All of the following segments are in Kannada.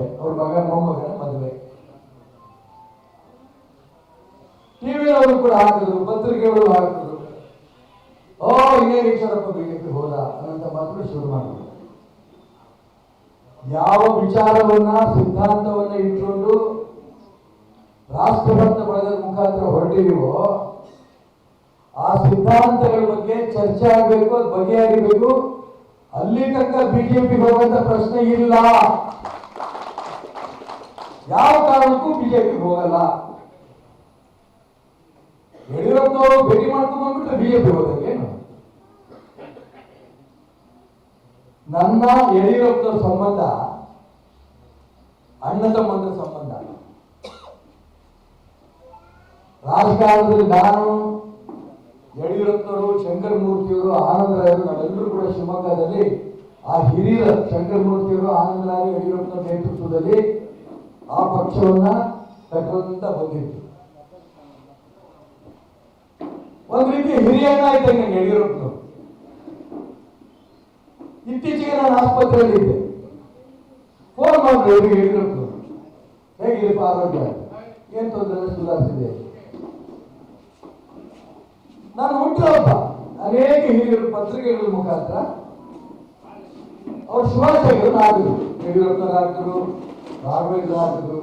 ಬಂದೆ ಅವ್ರ ಮಗ ಮೊಮ್ಮಗನ ಮದುವೆ. ಟಿವಿಯವರು ಕೂಡ ಹಾಕಿದ್ರು, ಪತ್ರಿಕೆಗಳು ಹಾಕಿದ್ರು. ಓ ಇನ್ನೇನು ಈಶ್ವರಪ್ಪ ಬಿಜೆಪಿ ಹೋದ ಅನ್ನಂತ ಶುರು ಮಾಡಿದ್ರು. ಯಾವ ವಿಚಾರವನ್ನ, ಸಿದ್ಧಾಂತವನ್ನ ಇಟ್ಕೊಂಡು ರಾಷ್ಟ್ರಭಕ್ತ ಬಳಗದ ಮುಖಾಂತರ ಹೊರಟಿದೀವೋ, ಆ ಸಿದ್ಧಾಂತಗಳ ಬಗ್ಗೆ ಚರ್ಚೆ ಆಗಬೇಕು, ಅದು ಬಗೆಹರಿಬೇಕು. ಅಲ್ಲಿ ತನಕ ಬಿಜೆಪಿ ಹೋಗುವಂತ ಪ್ರಶ್ನೆ ಇಲ್ಲ. ಯಾವ ಕಾರಣಕ್ಕೂ ಬಿಜೆಪಿ ಹೋಗಲ್ಲ. ಯಡಿಯೂರಪ್ಪನವರು ಭೇಟಿ ಮಾಡ್ಕೊಂಡು ಬಂದ್ಬಿಟ್ರೆ ಬಿಜೆಪಿ ಏನು? ನನ್ನ ಯಡಿಯೂರಪ್ಪನ ಸಂಬಂಧ, ಅಣ್ಣ ತಮ್ಮಂದ್ರ ಸಂಬಂಧ, ರಾಜಕಾರಣದಲ್ಲಿ ನಾನು, ಯಡಿಯೂರಪ್ಪನವರು ಶಂಕರ ಮೂರ್ತಿಯವರು ಆನಂದರಾಯರು, ನಾವೆಲ್ಲರೂ ಕೂಡ ಶಿವಮೊಗ್ಗದಲ್ಲಿ, ಆ ಹಿರಿಯರ ಶಂಕರ ಮೂರ್ತಿಯವರು ಆನಂದರಾಯರು, ಯಡಿಯೂರಪ್ಪನ ನೇತೃತ್ವದಲ್ಲಿ ಆ ಪಕ್ಷವನ್ನ ಕಟ್ಟುವಂತ ಬಂದಿತ್ತು ಒಂದ್ ರೀತಿ ಹಿರಿಯನ್ನಾಯ್ತು ನಂಗೆ ಯಡಿಯೂರಪ್ಪನವರು ಇತ್ತೀಚೆಗೆ ನಾನು ಆಸ್ಪತ್ರೆಯಲ್ಲಿ ಇದ್ದೆ. ಫೋನ್ ಮಾಡಿದ್ರು ಇವ್ರಿಗೆ ಯಡಿಯೂರಪ್ಪನವರು ಹೇಗಿರಪ್ಪ ಆರೋಗ್ಯ? ಏನ್ ತೊಂದರೆ ಸುಧಾರಿಸಿದೆ. ನಾನು ಹುಟ್ಟಿದವಪ್ಪ ಅನೇಕ ಹಿರಿಯರು ಪತ್ರಿಕೆಗಳ ಮುಖಾಂತರ ಅವ್ರ ಶುಭಾಶಯಗಳು ಹಾಕಿದ್ರು. ಯಡಿಯೂರಪ್ಪನವ್ರು ಹಾಕಿದ್ರು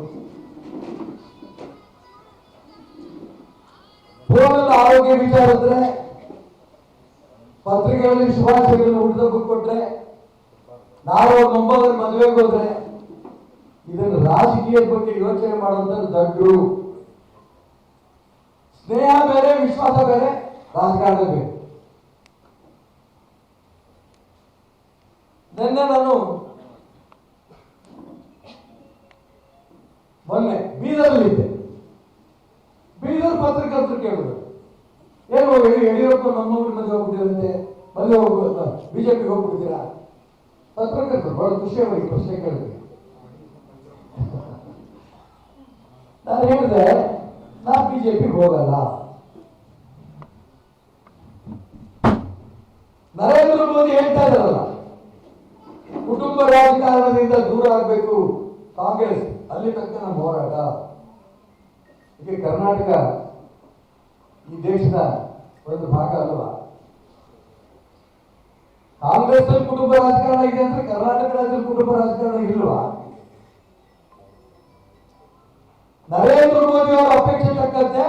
ಫೋನಲ್ಲಿ ಆರೋಗ್ಯ ವಿಚಾರ ಇದ್ರೆ ಪತ್ರಿಕೆಗಳಲ್ಲಿ ಶುಭಾಶಯಗಳನ್ನು ಹುಡುಗ ಕೊಟ್ರೆ ನಾವು ಮೊಮ್ಮಗನ ಮದುವೆಗೆ ಹೋದ್ರೆ ಇದನ್ನು ರಾಜಕೀಯದ ಬಗ್ಗೆ ಯೋಚನೆ ಮಾಡುವಂತ ದಡ್ಡು. ಸ್ನೇಹ ಬೇರೆ, ವಿಶ್ವಾಸ ಬೇರೆ, ರಾಜಕಾರಣ ಬೇರೆ. ನಿನ್ನೆ ನಾನು ಮೊನ್ನೆ ಬೀದರ್ಲಿದ್ದೆ ಬೀದರ್ ಪತ್ರಕರ್ತರು ಕೇಳಿದ್ರು ಏನು ಯಡಿಯೂರಪ್ಪ ನಮ್ಮವ್ರ ಮದುವೆ ಹೋಗ್ಬಿಟ್ಟಿರಂತೆ ಬಿ ಜೆ ಬಿಜೆಪಿಗೆ ಹೋಗ್ಬಿಡ್ತೀರಾ ಪತ್ರಕರ್ತರು ಬಹಳ ಖುಷಿಯಾಗಿ ಪ್ರಶ್ನೆ ಕೇಳಿದ್ರು ನಾನು ಹೇಳಿದೆ ನಾ ಬಿಜೆಪಿಗೆ ಹೋಗಲ್ಲ. ನರೇಂದ್ರ ಮೋದಿ ಹೇಳ್ತಾ ಇದ್ದಾರಲ್ಲ, ಕುಟುಂಬ ರಾಜಕಾರಣದಿಂದ ದೂರ ಆಗಬೇಕು ಕಾಂಗ್ರೆಸ್. ಅಲ್ಲಿ ತನಕ ನಮ್ಮ ಹೋರಾಟ. ಈಗ ಕರ್ನಾಟಕ ಈ ದೇಶದ ಒಂದು ಭಾಗ ಅಲ್ವಾ? ಕಾಂಗ್ರೆಸ್ ಕುಟುಂಬ ರಾಜಕಾರಣ ಇದೆ ಅಂದ್ರೆ ಕರ್ನಾಟಕ ರಾಜ್ಯದಲ್ಲಿ ಕುಟುಂಬ ರಾಜಕಾರಣ ಇಲ್ವಾ? ನರೇಂದ್ರ ಮೋದಿ ಅವರ ಅಪೇಕ್ಷೆ ತಕ್ಕಂತೆ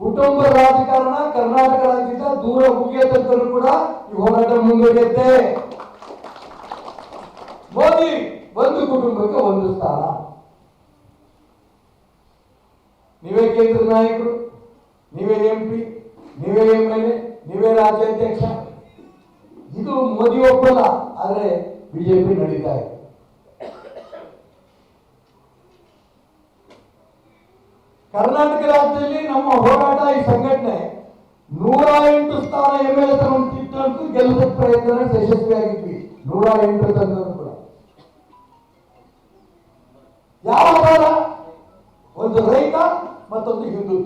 ಕುಟುಂಬ ರಾಜಕಾರಣ ಕರ್ನಾಟಕ ರಾಜ್ಯದಿಂದ ದೂರ ಮುಗಿಯ ತನಕನೂ ಕೂಡ ಈ ಹೋರಾಟ ಮುಂದುವರಿಯುತ್ತೆ. ಮೋದಿ ಒಂದು ಕುಟುಂಬಕ್ಕೆ ಒಂದು ಸ್ಥಾನ. ನೀವೇ ಕೇಂದ್ರ ನಾಯಕರು, ನೀವೇ ಎಂ ಪಿ ನೀವೇ ಎಂ ಎಲ್ ಎ ನೀವೇ ರಾಜ್ಯಾಧ್ಯಕ್ಷ. ಇದು ಮೋದಿ ಒಪ್ಪಲ್ಲ, ಆದರೆ ಬಿಜೆಪಿ ನಡೀತಾ ಇದೆ. ಕರ್ನಾಟಕ ರಾಜ್ಯದಲ್ಲಿ ನಮ್ಮ ಹೋರಾಟ ಈ ಸಂಘಟನೆ ನೂರ ಎಂಟು ಸ್ಥಾನ ಎಂ ಎಲ್ ಎ ಗೆಲ್ಲದ ಪ್ರಯತ್ನ ಯಶಸ್ವಿಯಾಗಿದ್ವಿ. ನೂರ ಎಂಟು ತಂದ್ರು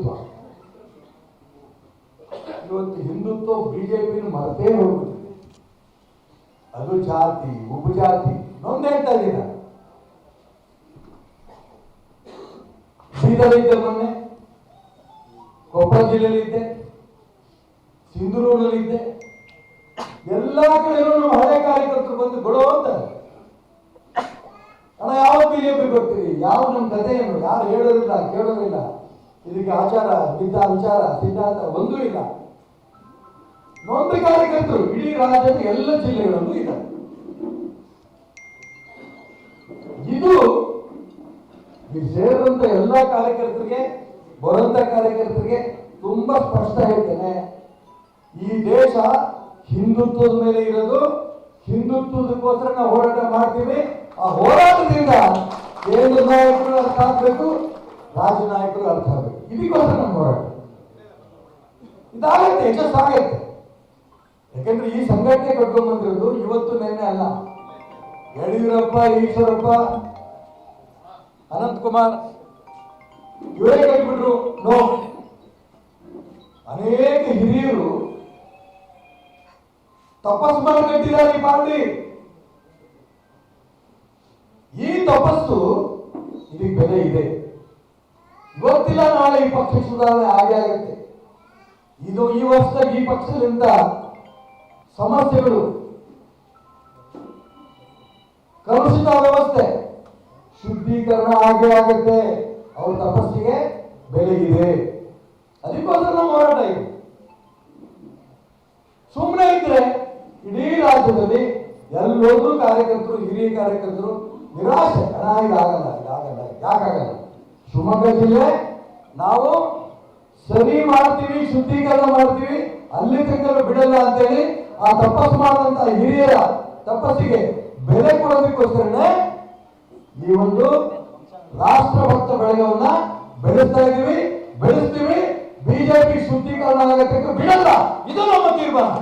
ಹಿಂದುತ್ವ. ಇವತ್ತು ಹಿಂದುತ್ವ ಬಿಜೆಪಿ ಮರೆತೇ ಅದು ಜಾತಿ, ಉಪಜಾತಿ, ನೊಂದು ಹೇಳ್ತಾ ಬೀದರಿದ್ದೆ ಮೊನ್ನೆ ಕೊಪ್ಪಳ ಜಿಲ್ಲೆಯಲ್ಲಿದ್ದೆ ಸಿಂಧೂರಿನಲ್ಲಿದ್ದೆ ಎಲ್ಲಾ ಕಡೆಯೂ ಹಳೆ ಕಾರ್ಯಕರ್ತರು ಬಂದು ಕೊಡೋ ಅಂತಾರೆ ಅಣ್ಣ ಯಾವ ಬಿಜೆಪಿ ಬರ್ತೀರಿ? ಯಾವ ನಮ್ಮ ಏನು? ಯಾರು ಹೇಳೋದಿಲ್ಲ, ಕೇಳೋದಿಲ್ಲ. ಇದಕ್ಕೆ ಆಚಾರ, ಸಿದ್ಧ ವಿಚಾರ, ಸಿದ್ಧಾಂತ ಒಂದೂ ಇಲ್ಲ ನೊಂದ ಕಾರ್ಯಕರ್ತರು ಇಡೀ ರಾಜ್ಯದ ಎಲ್ಲ ಜಿಲ್ಲೆಗಳಲ್ಲೂ ಇದು ಈ ಸೇರಿದಂತ ಎಲ್ಲ ಕಾರ್ಯಕರ್ತರಿಗೆ, ಬರುವಂತ ಕಾರ್ಯಕರ್ತರಿಗೆ ತುಂಬಾ ಸ್ಪಷ್ಟ ಹೇಳ್ತೇನೆ. ಈ ದೇಶ ಹಿಂದುತ್ವದ ಮೇಲೆ ಇರೋದು, ಹಿಂದುತ್ವದಕ್ಕೋಸ್ಕರ ನಾವು ಹೋರಾಟ ಮಾಡ್ತೀವಿ. ಆ ಹೋರಾಟದಿಂದ ಕೇಂದ್ರ ನಾಯಕರು ಅರ್ಥ ಆಗ್ಬೇಕು ರಾಜ್ಯ ನಾಯಕರು ಅರ್ಥ ಆಗಬೇಕು. ಇದಕ್ಕೋಸ್ಕರ ನಮ್ಮ ಹೋರಾಟ. ಇದಾಗತ್ತೆ ಯಶಸ್ಸಾಗತ್ತೆ ಯಾಕೆಂದ್ರೆ ಈ ಸಂಘಟನೆ ಕಟ್ಕೊಂಡ್ಬಂದಿರೋದು ಇವತ್ತು ನೆನ್ನೆ ಅಲ್ಲ. ಯಡಿಯೂರಪ್ಪ, ಈಶ್ವರಪ್ಪ, ಅನಂತಕುಮಾರ್, ಇವರೇ ಕಟ್ಬಿಟ್ರು ನೋ. ಅನೇಕ ಹಿರಿಯರು ತಪಸ್ ಮಾಡಿ ಈ ಪಾರ್ಟಿ ಈ ತಪಸ್ಸು ಇದಕ್ಕೆ ಬೆಲೆ ಇದೆ. ಗೊತ್ತಿಲ್ಲ ನಾಳೆ ಈ ಪಕ್ಷ ಸುಧಾರಣೆ ಆಗೇ ಆಗುತ್ತೆ. ಇದು ಈ ವರ್ಷ ಈ ಪಕ್ಷದಿಂದ ಸಮಸ್ಯೆಗಳು ಕಲುಷಿತ ವ್ಯವಸ್ಥೆ. ಶುದ್ಧೀಕರಣ ಆಗೇ ಆಗುತ್ತೆ. ಅವ್ರ ತಪಸ್ಸಿಗೆ ಬೆಲೆ ಇದೆ ಅದಕ್ಕೋಸ್ಕರ ನಾವು ಹೋರಾಟ ಇದೆ. ಸುಮ್ಮನೆ ಇದ್ರೆ ಇಡೀ ರಾಜ್ಯದಲ್ಲಿ ಎಲ್ಲೋದ್ರೂ ಕಾರ್ಯಕರ್ತರು, ಹಿರಿಯ ಕಾರ್ಯಕರ್ತರು ನಿರಾಶೆ. ಹಣ ಆಗಲ್ಲ ಇದಾಗಲ್ಲ ಯಾಕಾಗಲ್ಲ? ಶಿವಮೊಗ್ಗ ಜಿಲ್ಲೆ ನಾವು ಸರಿ ಮಾಡ್ತೀವಿ, ಶುದ್ಧೀಕರಣ ಮಾಡ್ತೀವಿ, ಅಲ್ಲಿ ತನಕ ಬಿಡಲ್ಲ ಅಂತೇಳಿ ಆ ತಪಸ್ಸು ಮಾಡಿದಂತ ಹಿರಿಯರ ತಪಸ್ಸಿಗೆ ಬೆಲೆ ಕೊಡೋದಕ್ಕೋಸ್ಕರನೇ ಈ ಒಂದು ರಾಷ್ಟ್ರಭಕ್ತ ಬೆಳೆಯವನ್ನ ಬೆಳೆಸ್ತಾ ಇದೀವಿ ಬೆಳೆಸ್ತೀವಿ. ಬಿಜೆಪಿ ಶುದ್ಧೀಕರಣ ಆಗತಕ್ಕ ಬಿಡಲ್ಲ. ಇದು ನಮ್ಮ ತೀರ್ಮಾನ.